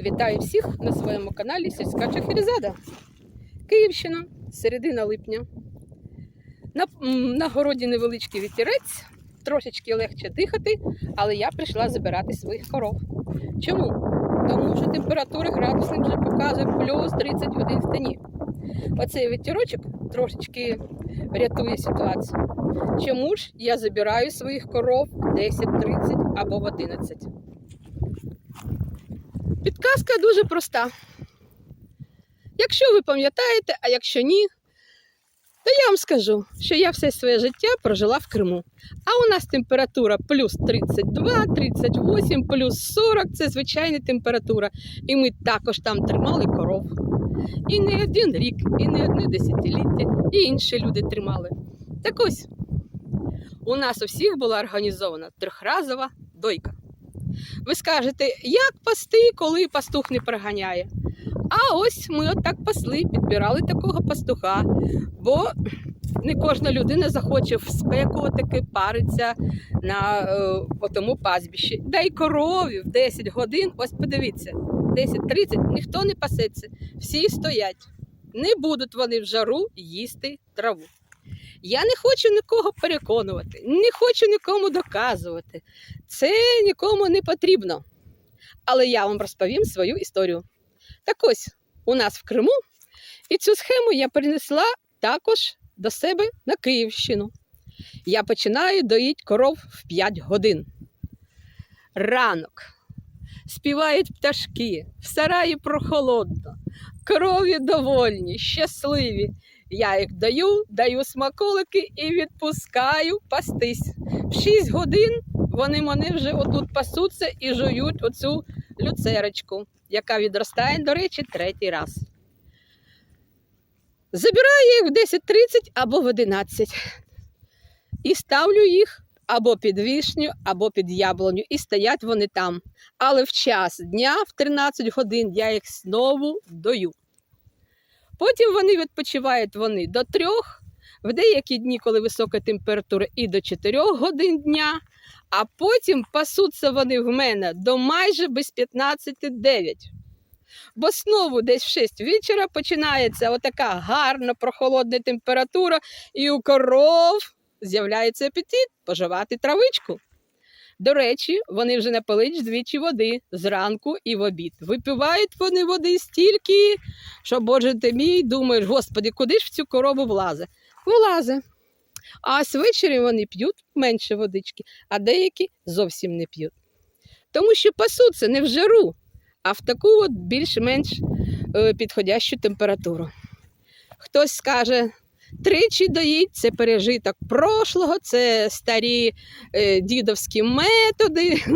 Вітаю всіх на своєму каналі Сільська Чахерезада. Київщина, середина липня. На, на городі невеличкий вітерець, трошечки легше дихати, але я прийшла забирати своїх коров. Чому? Тому що температура градусник вже показує плюс 31 в тені. Оцей вітерочок трошечки рятує ситуацію. Чому ж я забираю своїх коров в 10.30 або в 11? Підказка дуже проста. Якщо ви пам'ятаєте, а якщо ні, то я вам скажу, що я все своє життя прожила в Криму. А у нас температура плюс 32, 38, плюс 40 це звичайна температура. І ми також там тримали коров. І не один рік, і не одне десятиліття, і інші люди тримали. Так ось, у нас у всіх була організована трьохразова дойка. Ви скажете, як пасти, коли пастух не приганяє? А ось ми отак пасли, підбирали такого пастуха, бо не кожна людина захоче в спеку таки париться на е, тому пастбищі. Да й корові в 10 годин, ось подивіться, 10-30 ніхто не пасеться, всі стоять. Не будуть вони в жару їсти траву. Я не хочу нікого переконувати, не хочу нікому доказувати. Це нікому не потрібно. Але я вам розповім свою історію. Так ось у нас в Криму, і цю схему я перенесла також до себе на Київщину. Я починаю доїть коров в 5 годин. Ранок. Співають пташки, в сараї прохолодно, корові довольні, щасливі. Я їх даю, даю смаколики і відпускаю пастись. В 6 годин вони мене вже отут пасуться і жують оцю люцерочку, яка відростає, до речі, третій раз. Забираю їх в 10.30 або в 11. І ставлю їх або під вишню, або під яблуню. І стоять вони там. Але в час дня, в 13 годин, я їх знову дою. Потім вони відпочивають вони до трьох, в деякі дні, коли висока температура, і до 4 годин дня, а потім пасуться вони в мене до майже без 15-9. Бо знову десь в 6 вечора починається отака гарна прохолодна температура, і у коров з'являється апетит поживати травичку. До речі, вони вже напилить двічі води зранку і в обід. Випивають вони води стільки, що, боже ти мій, думаєш, господи, куди ж в цю корову влазе? Влазе. А ось ввечері вони п'ють менше водички, а деякі зовсім не п'ють. Тому що пасуться не в жару, а в таку от більш-менш е, підходящу температуру. Хтось скаже, тричі доїть, це пережиток прошлого, це старі е, дідовські методи.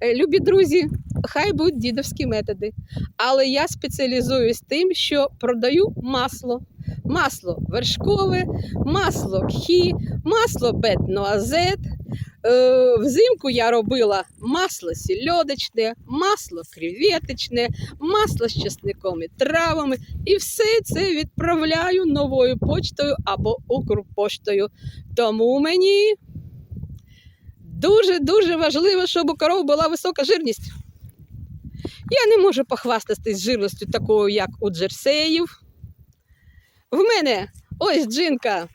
Е, Любі друзі, хай будуть дідовські методи. Але я спеціалізуюсь тим, що продаю масло. Масло вершкове, масло кхі, масло бетноазет. Е, взимку я робила масло сільодочне, масло креветочне, масло з чесником і травами. І все це відправляю новою почтою або Укрпоштою. Тому мені дуже-дуже важливо, щоб у коров була висока жирність. Я не можу похвастатись жирністю такою, як у джерсеїв. В мене ось джинка.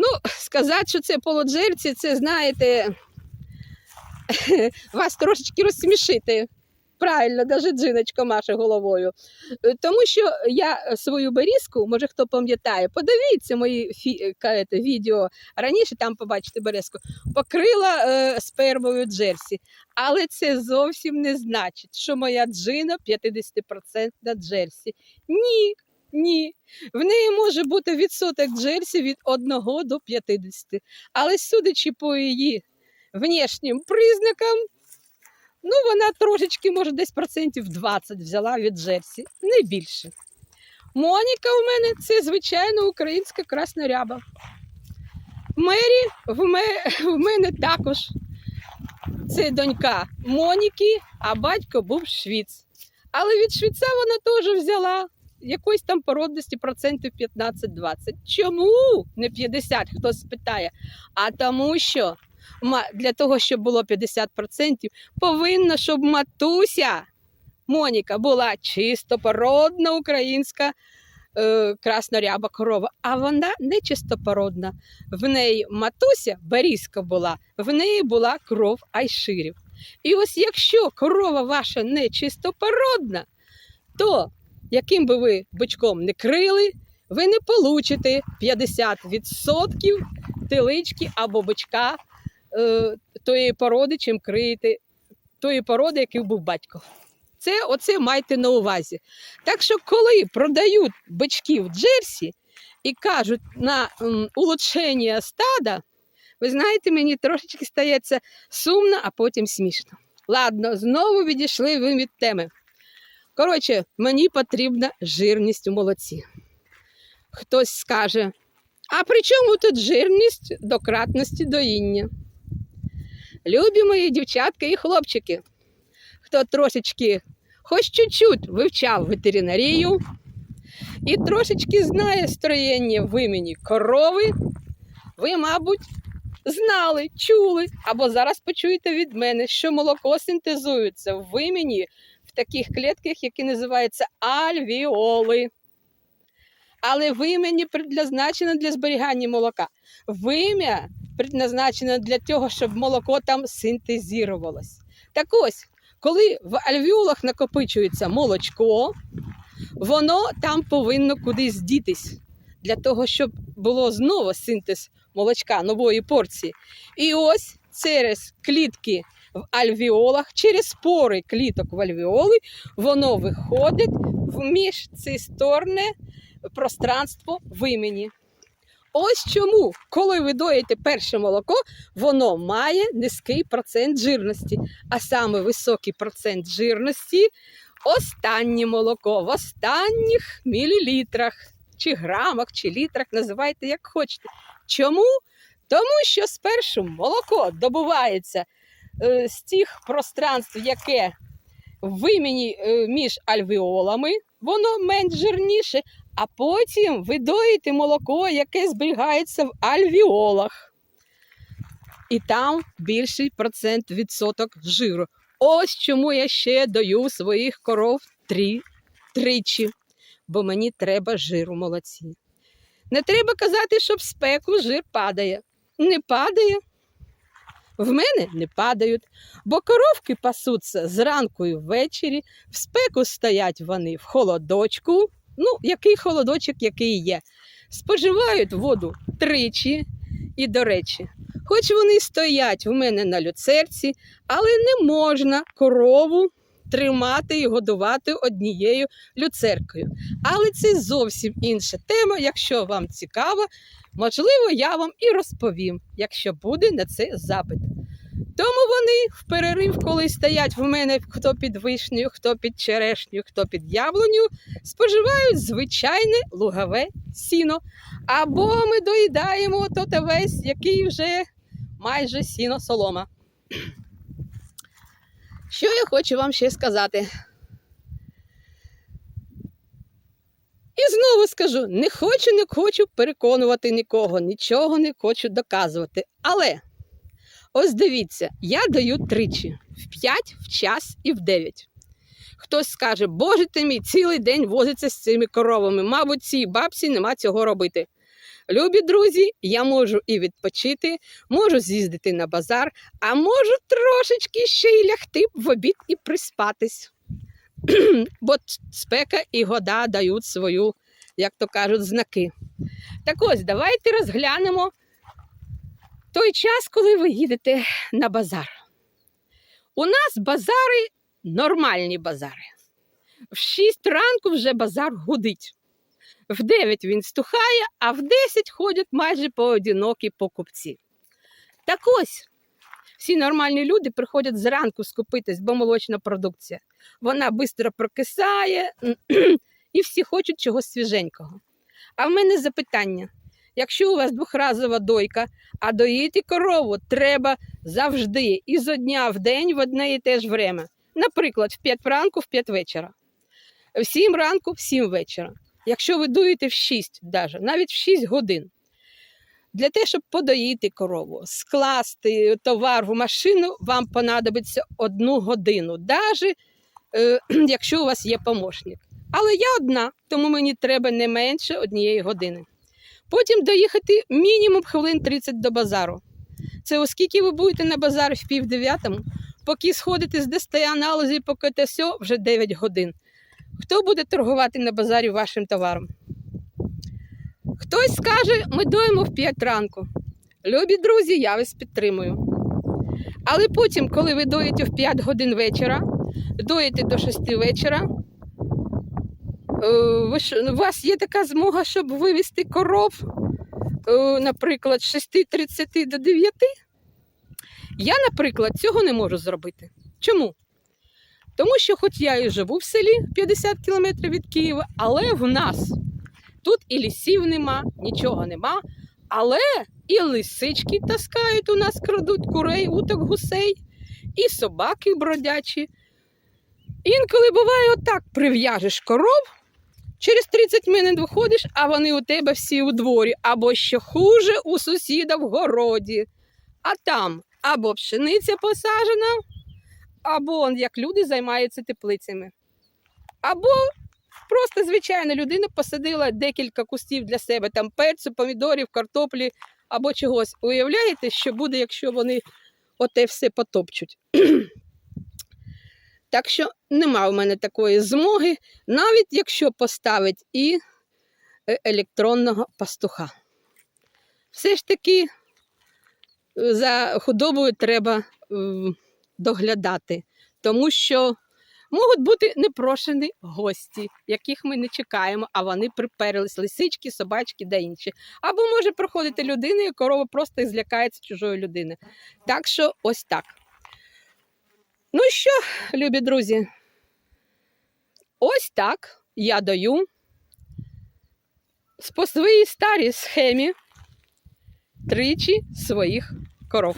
Ну, сказати, що це полуджерці, це, знаєте, вас трошечки розсмішити. Правильно, навіть джиночка маше головою. Е, Тому що я свою берізку, може хто пам'ятає, подивіться мої фі... ка- відео раніше, там побачите березку, покрила е, спермою джерсі. Але це зовсім не значить, що моя джина 50% джерсі. Ні, ні. В неї може бути відсоток джерсі від 1 до 50. Але судячи по її внешнім признакам, ну вона трошечки, може, десь процентів 20 взяла від джерсі, не більше. Моніка в мене це звичайно українська красна ряба. Мері в, ме, в мене також це донька Моніки, а батько був швіц. Але від швіца вона теж взяла якоїсь там породності процентів 15-20. Чому не 50, хтось спитає? А тому що для того, щоб було 50%, повинно, щоб матуся Моніка була чистопородна українська е, красноряба корова, а вона не чистопородна. В неї матуся Борізка була, в неї була кров айширів. І ось якщо корова ваша не чистопородна, то яким би ви бичком не крили, ви не получите 50% телички або бичка е, тої породи, чим криєте тої породи, який був батько. Це оце майте на увазі. Так що, коли продають бичків Джерсі і кажуть на м, улучшення стада, ви знаєте, мені трошечки стається сумно, а потім смішно. Ладно, знову відійшли ви від теми. Коротше, мені потрібна жирність у молоці. Хтось скаже, а при чому тут жирність до кратності доїння? Любі мої дівчатка і хлопчики, хто трошечки, хоч чуть-чуть вивчав ветеринарію і трошечки знає строєння в імені корови, ви, мабуть, знали, чули, або зараз почуєте від мене, що молоко синтезується в імені в таких клітках, які називаються альвіоли. Але вим'я не предназначено для зберігання молока. Вим'я предназначено для того, щоб молоко там синтезувалось. Так ось, коли в альвіолах накопичується молочко, воно там повинно кудись дітись для того, щоб було знову синтез молочка нової порції. І ось через клітки в альвіолах, через пори кліток в альвіоли, воно виходить в міжцисторне пространство вимені. Ось чому, коли ви доїте перше молоко, воно має низький процент жирності, а саме високий процент жирності останнє молоко в останніх мілілітрах, чи грамах, чи літрах, називайте як хочете. Чому? Тому що спершу молоко добувається з тих пространств, яке в вимені е, між альвеолами, воно менш жирніше, а потім ви доїте молоко, яке зберігається в альвіолах. І там більший процент відсоток жиру. Ось чому я ще даю своїх коров три, тричі, бо мені треба жиру молоці. Не треба казати, що в спеку жир падає. Не падає. В мене не падають, бо коровки пасуться зранку і ввечері, в спеку стоять вони в холодочку. Ну, який холодочок, який є. Споживають воду тричі. І, до речі, хоч вони стоять в мене на люцерці, але не можна корову тримати і годувати однією люцеркою. Але це зовсім інша тема. Якщо вам цікаво, можливо, я вам і розповім, якщо буде на це запит. Тому вони в перерив, коли стоять в мене хто під вишнею, хто під черешнею, хто під яблуню, споживають звичайне лугове сіно. Або ми доїдаємо тот весь, який вже майже сіно солома. Що я хочу вам ще сказати? І знову скажу: не хочу, не хочу переконувати нікого, нічого не хочу доказувати. Але ось дивіться, я даю тричі: в 5, в час і в 9. Хтось скаже, боже ти мій, цілий день возиться з цими коровами. Мабуть, цій бабці нема цього робити. Любі друзі, я можу і відпочити, можу з'їздити на базар, а можу трошечки ще й лягти в обід і приспатись. Бо спека і года дають свою, як то кажуть, знаки. Так ось, давайте розглянемо той час, коли ви їдете на базар. У нас базари нормальні базари. В 6 ранку вже базар гудить. В 9 він стухає, а в 10 ходять майже поодинокі покупці. Так ось, всі нормальні люди приходять зранку скупитись, бо молочна продукція. Вона швидко прокисає і всі хочуть чогось свіженького. А в мене запитання: якщо у вас двохразова дойка, а доїти корову треба завжди і зо дня в день в одне і те ж время. Наприклад, в 5 ранку, в 5 вечора. В 7 ранку, в 7 вечора. Якщо ви дуєте в 6, даже, навіть в 6 годин. Для того, щоб подоїти корову, скласти товар в машину, вам понадобиться одну годину. Навіть е, якщо у вас є помощник. Але я одна, тому мені треба не менше однієї години. Потім доїхати мінімум хвилин 30 до базару. Це оскільки ви будете на базарі в пів дев'ятому, поки сходите з десяти аналізів, поки те все, вже 9 годин. Хто буде торгувати на базарі вашим товаром? Хтось скаже, ми доїмо в 5 ранку. Любі друзі, я вас підтримую. Але потім, коли ви доїте в 5 годин вечора, доїте до 6 вечора, е, у вас є така змога, щоб вивезти коров, е, наприклад, з 6.30 до 9. Я, наприклад, цього не можу зробити. Чому? Тому що, хоч я і живу в селі 50 кілометрів від Києва, але в нас тут і лісів нема, нічого нема, але і лисички таскають у нас, крадуть курей, уток, гусей, і собаки бродячі. Інколи буває отак: прив'яжеш коров, через 30 минут виходиш, а вони у тебе всі у дворі, або що хуже у сусіда в городі. А там або пшениця посаджена, або як люди займаються теплицями. Або просто звичайна людина посадила декілька кустів для себе, там перцю, помідорів, картоплі або чогось. Уявляєте, що буде, якщо вони оте все потопчуть? так що нема в мене такої змоги, навіть якщо поставить і е, електронного пастуха. Все ж таки е, за худобою треба доглядати, тому що можуть бути непрошені гості, яких ми не чекаємо, а вони приперлись лисички, собачки та інші. Або може проходити людина, і корова просто злякається чужої людини. Так що ось так. Ну що, любі друзі, ось так я даю по своїй старій схемі тричі своїх коров.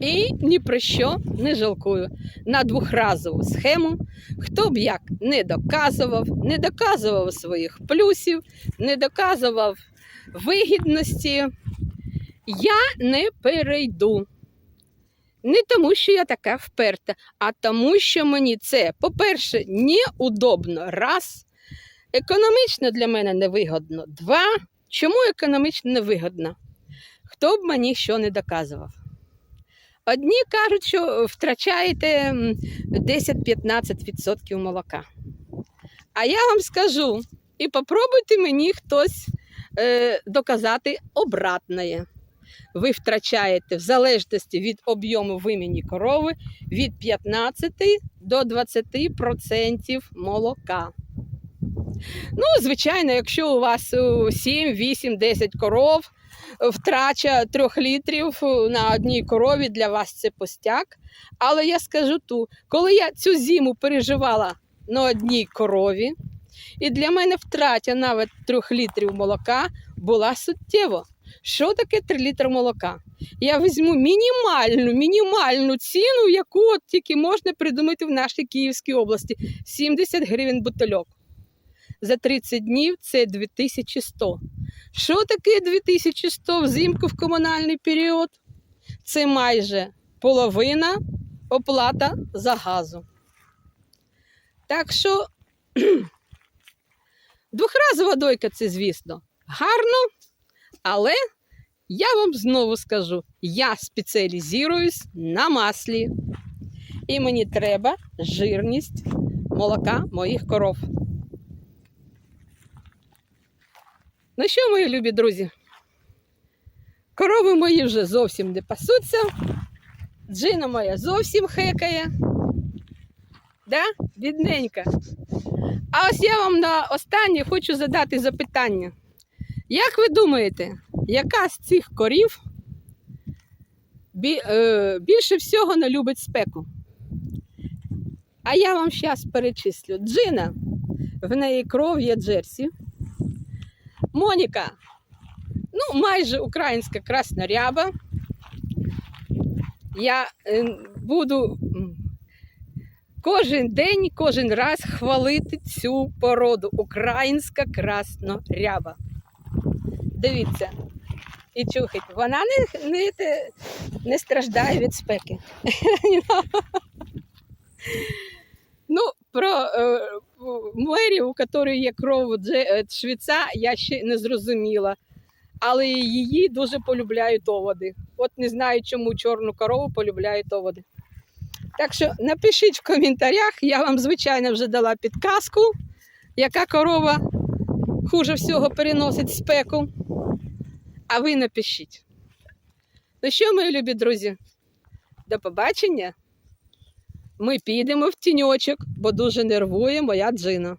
І ні про що не жалкую на двохразову схему. Хто б як не доказував, не доказував своїх плюсів, не доказував вигідності, я не перейду. Не тому, що я така вперта, а тому, що мені це, по-перше, неудобно. Раз. Економічно для мене невигодно. Два. Чому економічно невигодно? Хто б мені що не доказував? Одні кажуть, що втрачаєте 10-15% молока. А я вам скажу, і попробуйте мені хтось е, доказати обратне. Ви втрачаєте в залежності від об'єму вимені корови від 15 до 20% молока. Ну, звичайно, якщо у вас е, 7, 8, 10 коров, е, втрача 3 літрів е, на одній корові для вас це постяк. Але я скажу ту, коли я цю зиму переживала на одній корові, і для мене втратя навіть 3 літрів молока була суттєво. Що таке 3 літри молока? Я візьму мінімальну, мінімальну ціну, яку от тільки можна придумати в нашій Київській області 70 гривень бутильок. За 30 днів це 2100. Що таке 2100 взимку в комунальний період? Це майже половина оплата за газу. Так що двохразова дойка це, звісно, гарно, але я вам знову скажу: я спеціалізуюсь на маслі. І мені треба жирність молока моїх коров. Ну що, мої любі друзі? Корови мої вже зовсім не пасуться. Джина моя зовсім хекає. Да? Бідненька. А ось я вам на останнє хочу задати запитання. Як ви думаєте, яка з цих корів е, більше всього не любить спеку? А я вам зараз перечислю. Джина, в неї кров є Джерсі. Моніка, ну, майже українська красна ряба. Я е, буду кожен день, кожен раз хвалити цю породу. Українська красноряба. Дивіться. І чухайте, вона не, не, не страждає від спеки. Ну, про мерію, у якої є кров е, я ще не зрозуміла. Але її дуже полюбляють оводи. От не знаю, чому чорну корову полюбляють оводи. Так що напишіть в коментарях, я вам, звичайно, вже дала підказку, яка корова хуже всього переносить спеку. А ви напишіть. Ну що, мої любі друзі, до побачення. Ми підемо в тіньочок, бо дуже нервує моя джина.